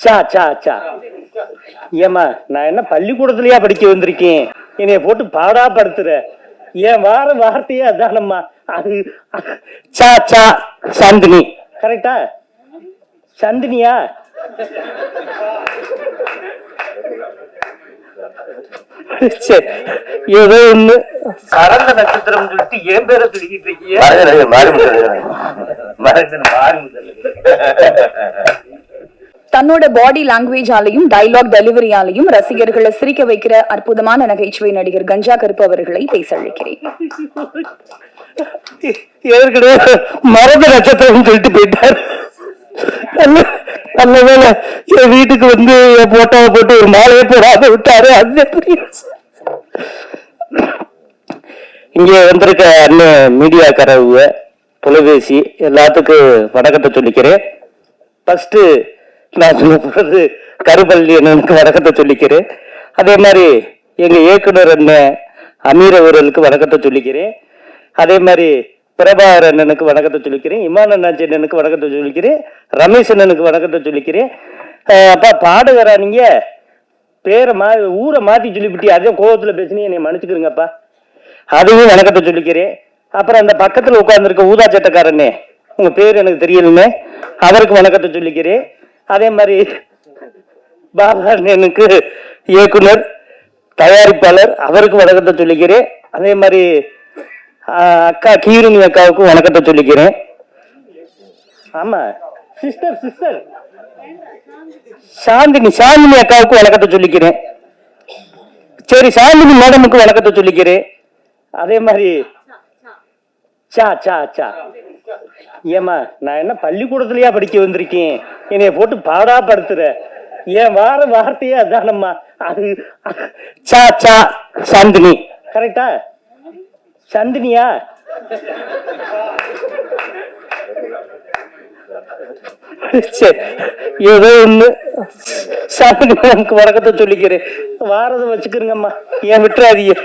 சா சா சா. ஏமா நான் என்ன பள்ளிக்கூடத்துலயா படிக்க வந்திருக்கேன்? என்னைய போட்டு பாடா படுத்துற என் வார வார்த்தையே அதானம்மா. அது சா சா சந்தினி. கரெக்டா? சந்தினியா? ஏதோ ஒண்ணு. சரந்த நட்சத்திரம் சொல்லிட்டு என் பேரை சொல்லிக்கிட்டு இருக்கீங்க மாறி தன்னோட பாடி லாங்குவேஜாலையும் டைலாக் டெலிவரியாலையும் ரசிகர்களை சிரிக்க வைக்கிற அற்புதமான நகைச்சுவை நடிகர் கஞ்சா கருப்பு அவர்களை பேச அழைக்கிறேன் ஏற்கனவே மறந்த நட்சத்திரம் சொல்லிட்டு போயிட்டார். நல்ல வேலை என் வீட்டுக்கு வந்து என் போட்டோவை போட்டு ஒரு மாலையை போடாத விட்டாரு. அது எப்படி? வந்திருக்க அண்ணன் மீடியாக்காரவங்க தொலைபேசி எல்லாத்துக்கும் வணக்கத்தை சொல்லிக்கிறேன். ஃபஸ்ட்டு நான் சொல்ல போறது கருப்பள்ளி அண்ணனுக்கு வணக்கத்தை சொல்லிக்கிறேன். அதே மாதிரி எங்கள் இயக்குனர் அண்ணன் அமீர் அவர்களுக்கு வணக்கத்தை சொல்லிக்கிறேன். அதே மாதிரி பிரபாகர் அண்ணனுக்கு வணக்கத்தை சொல்லிக்கிறேன். இமான் அண்ணாச்சி அண்ணனுக்கு வணக்கத்தை சொல்லிக்கிறேன். ரமேஷ் அண்ணனுக்கு வணக்கத்தை சொல்லிக்கிறேன். அப்பா பாடுகிறா நீங்க? பேரை மா ஊரை மாற்றி சொல்லிவிட்டி அதே கோபத்தில் பேசினே என்னை மன்னிச்சுக்கிறேங்கப்பா அதையும் வணக்கத்தை சொல்லிக்கிறேன். அப்புறம் அந்த பக்கத்தில் உட்காந்துருக்க ஊதா சட்டக்காரண்ணே உங்கள் பேர் எனக்கு தெரியலுமே அவருக்கு வணக்கத்தை சொல்லிக்கிறேன். அதே மாதிரி பாபா அண்ணனுக்கு இயக்குனர் தயாரிப்பாளர் அவருக்கு வணக்கத்தை சொல்லிக்கிறேன். அதே மாதிரி அக்கா கீருணி அக்காவுக்கும் வணக்கத்தை சொல்லிக்கிறேன். ஆமா. சிஸ்டர் சிஸ்டர் சாந்தினி சாந்தினி அக்காவுக்கு வணக்கத்தை சொல்லிக்கிறேன். சரி சாந்தினி மேடமுக்கு வணக்கத்தை சொல்லிக்கிறேன். அதே மாதிரி சா சா சா. ஏமா நான் என்ன பள்ளிக்கூடத்துலயா படிக்க வந்திருக்கேன்? என்னைய போட்டு பாடா படுத்துற என் வார வார்த்தையே அதானம்மா. அது சா சா சந்தினி. கரெக்டா சந்தினியா? சரி ஏதோ ஒண்ணு. சாப்பிட்டு நமக்கு வணக்கத்தை சொல்லிக்கிறேன். வாரதை வச்சுக்கிறேங்கம்மா ஏன் விட்டுறாதீங்க.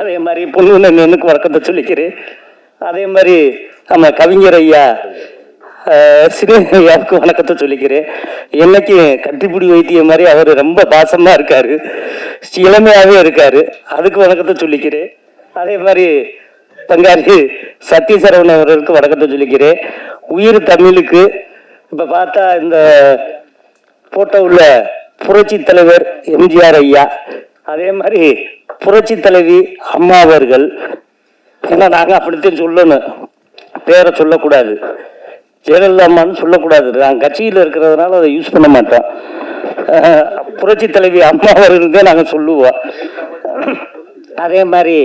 அதே மாதிரி பொண்ணு எனக்கு வணக்கத்தை சொல்லிக்கிறேன். அதே மாதிரி நம்ம கவிஞர் ஐயா ஆஹ், வணக்கத்தை சொல்லிக்கிறேன். என்னைக்கு கட்டிப்பிடி வைத்திய மாதிரி அவர் ரொம்ப பாசமாக இருக்கார். இளமையாகவே இருக்கார். அதுக்கு வணக்கத்தை சொல்லிக்கிறேன். அதே மாதிரி பங்காரி சத்யசரவணன் அவர்களுக்கு வணக்கத்தை சொல்லிக்கிறேன். உயிர் தமிழுக்கு இப்போ பார்த்தா இந்த போட்டோவுல புரட்சி தலைவர் எம்ஜிஆர் ஐயா அதே மாதிரி புரட்சி தலைவி அம்மா அவர்கள். ஏன்னா நாங்கள் அப்படித்தான் சொல்லணும். பேரை சொல்லக்கூடாது. ஜெயலலிதாமான்னு சொல்லக்கூடாது. நான் கட்சியில் இருக்கிறதுனால அதை யூஸ் பண்ண மாட்டோம் புரட்சி தலைவி அம்மா அவர்கள் தான் நாங்கள் சொல்லுவோம் அதே மாதிரி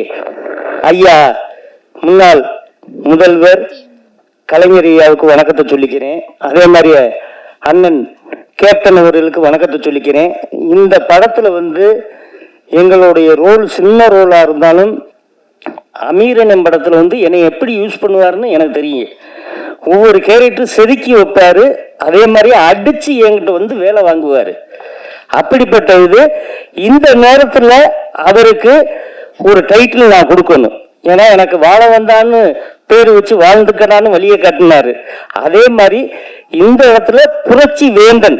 ஐயா முன்னாள் முதல்வர் கலைஞர் ஐயாவுக்கு வணக்கத்தை சொல்லிக்கிறேன். அதே மாதிரி அண்ணன் கேப்டன் அவர்களுக்கு வணக்கத்தை சொல்லிக்கிறேன். இந்த படத்தில் வந்து எங்களுடைய ரோல் சின்ன ரோலாக இருந்தாலும் அமீரன் படத்தில் வந்து என்னை எப்படி யூஸ் பண்ணுவாருன்னு எனக்கு தெரியும். ஒவ்வொரு கேரக்டரும் செதுக்கி வைப்பாரு அதே மாதிரி அடிச்சு என்கிட்ட வந்து வேலை வாங்குவாரு. அப்படிப்பட்ட இது இந்த நேரத்துல அவருக்கு ஒரு டைட்டில் நான் கொடுக்கணும். ஏன்னா எனக்கு வாழ வந்தான்னு பேர் வச்சு வாழ்ந்துக்கடான்னு வழியை காட்டினாரு. அதே மாதிரி இந்த இடத்துல புரட்சி வேந்தன்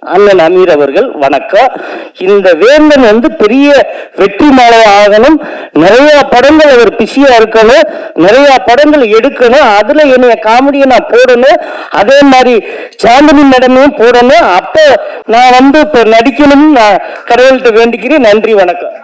அண்ணன் அமீர் அவர்கள் வணக்கம். இந்த வேந்தன் வந்து பெரிய வெற்றி மாலை ஆகணும். நிறைய படங்கள் அவர் பிஸியா இருக்கணும். நிறைய படங்கள் எடுக்கணும். அதுல என்னைய காமெடியை நான் போடணும். அதே மாதிரி சாந்தினி மேடமையும் போடணும். அப்போ நான் வந்து இப்ப நடிக்கணும்னு நான் கடவுள்கிட்ட வேண்டிக்கிறேன். நன்றி வணக்கம்.